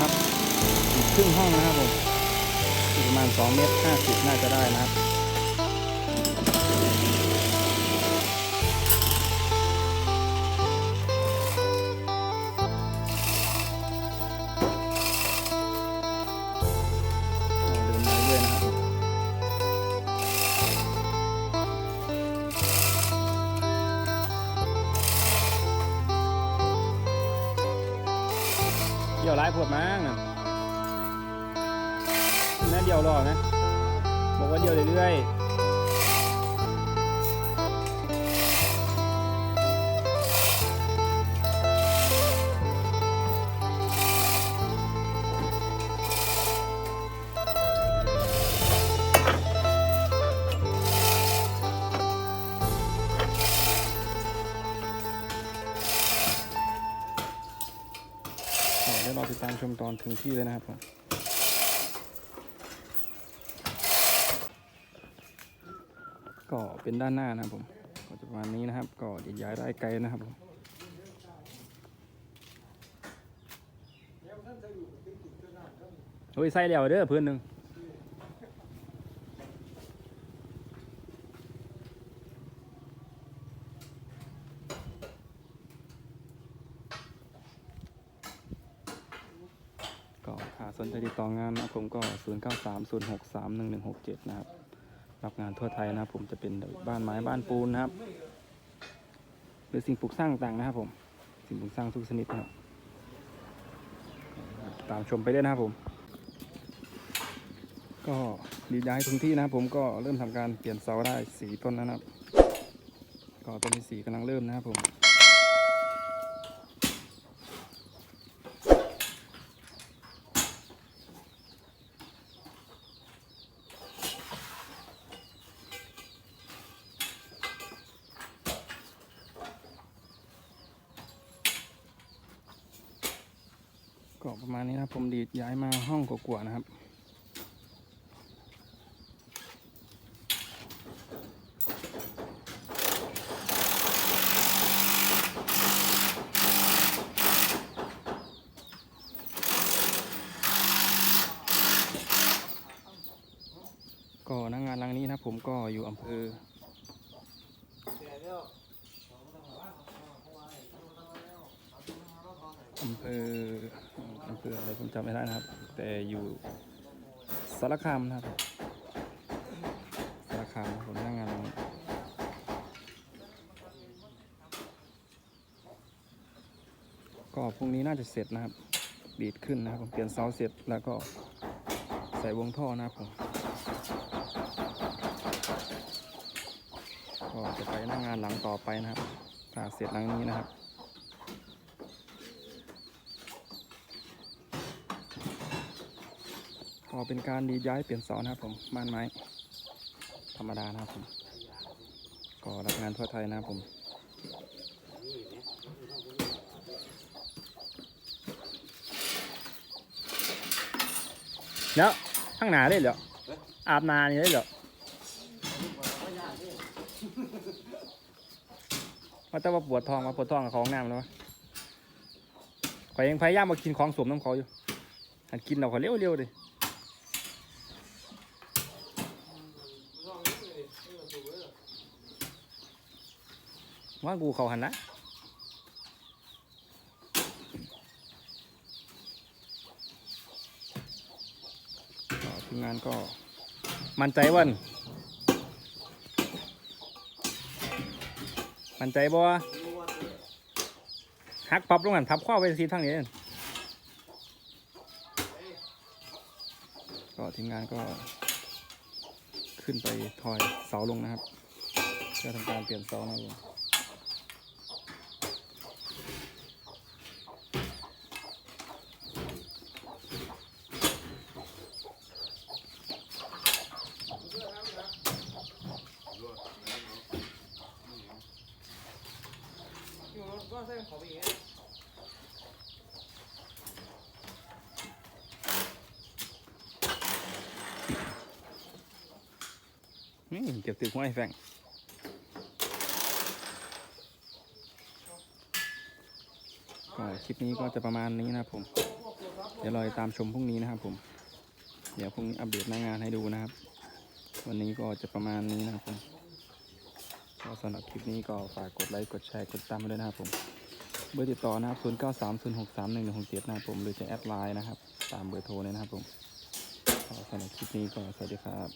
นะครับครึ่งห้องนะครับผมประมาณ2เมตร50 น่าจะได้นะครับ ยวร้ายปวดมากนะแม่เดี่ยวรอนะ บอกว่าเดี่ยวเรื่อยๆ เดี๋ยวเราติดตามชมตอนถึงที่เลยนะครับผมก็เป็นด้านหน้านะครับผมก็จะประมาณนี้นะครับ ก็จะย้ายได้ไกลนะครับผมเฮ้ยใส่แล้วเด้อเพื่อนหนึ่งก็ถ้า สนใจติดต่องานนะผมก็ 0 9 3 0 6 3 1 1 6 7 นะครับ รับงานทั่วไทยนะครับผมจะเป็นบ้านไม้บ้านปูนนะครับ หรือสิ่งปลูกสร้างต่างนะครับผม สิ่งปลูกสร้างทุกชนิดนะครับ ตามชมไปด้วยนะครับผม ก็ดีย้ายทุกที่นะครับผมก็เริ่มทำการเปลี่ยนเสาได้สีต้นแล้วนะครับ ก็ต้นที่สีกำลังเริ่มนะครับผม ก็ประมาณนี้นะผมดีดย้ายมาห้องกว่าๆนะครับ ก็นักงานหลังนี้นะผมก็อยู่อำเภอ อำเภออำเภออะไรผมจำไม่ได้นะครับ แต่อยู่สารคามนะครับสารคามผมนั่งงานนี้ก็พรุ่งนี้น่าจะเสร็จนะครับ ดีดขึ้นนะครับผมเปลี่ยนเสาเสร็จแล้วก็ใส่วงท่อนะครับผมก็จะไปหนั่งงานหลังต่อไปนะครับถ้าเสร็จหลังนี้นะครับ ก็เป็นการดีย้ายเปลี่ยนเสานะครับผมบ้านไม้ ธรรมดานะครับผมก็รับงานทั่วไทยนะครับผมเดี๋ยวข้างหน้าได้เหรออาบนานี่ได้เหรอว่าแต่ว่าปวดท้องมาปวดท้องกับของน้ำแล้ววะข่อยยังพยายามมากินของสวมน้ำเขาอยู่หันกินเราข่อยเร็วๆเลย ว่ากูเขาหันนะทีมงานก็มั่นใจวัน มั่นใจบ่หักปรับลงหันทับข้อไปสีทางนี้นั่นก็ทีมงานก็ขึ้นไปถอยเสาลงนะครับเพื่อทำการเปลี่ยนเสานะครับ ผมนี่เก็บติดหัวไอ้แฟงก็คลิปนี้ก็จะประมาณนี้นะครับผม เดี๋ยวรอติดตามชมพรุ่งนี้นะครับผม เดี๋ยวพรุ่งนี้อัปเดตหน้างานให้ดูนะครับ วันนี้ก็จะประมาณนี้นะครับผมก็สำหรับคลิปนี้ก็ฝากกดไลค์ กดแชร์ กดติดตามมาด้วยนะครับผม เบอร์ติดต่อนะครับ 0 9 3 0 6 3 1 1 6 7 นะครับผม หรือจะแอดไลน์นะครับ ตามเบอร์โทรเลยนะครับผมสำหรับคลิปนี้ก็สวัสดีครับ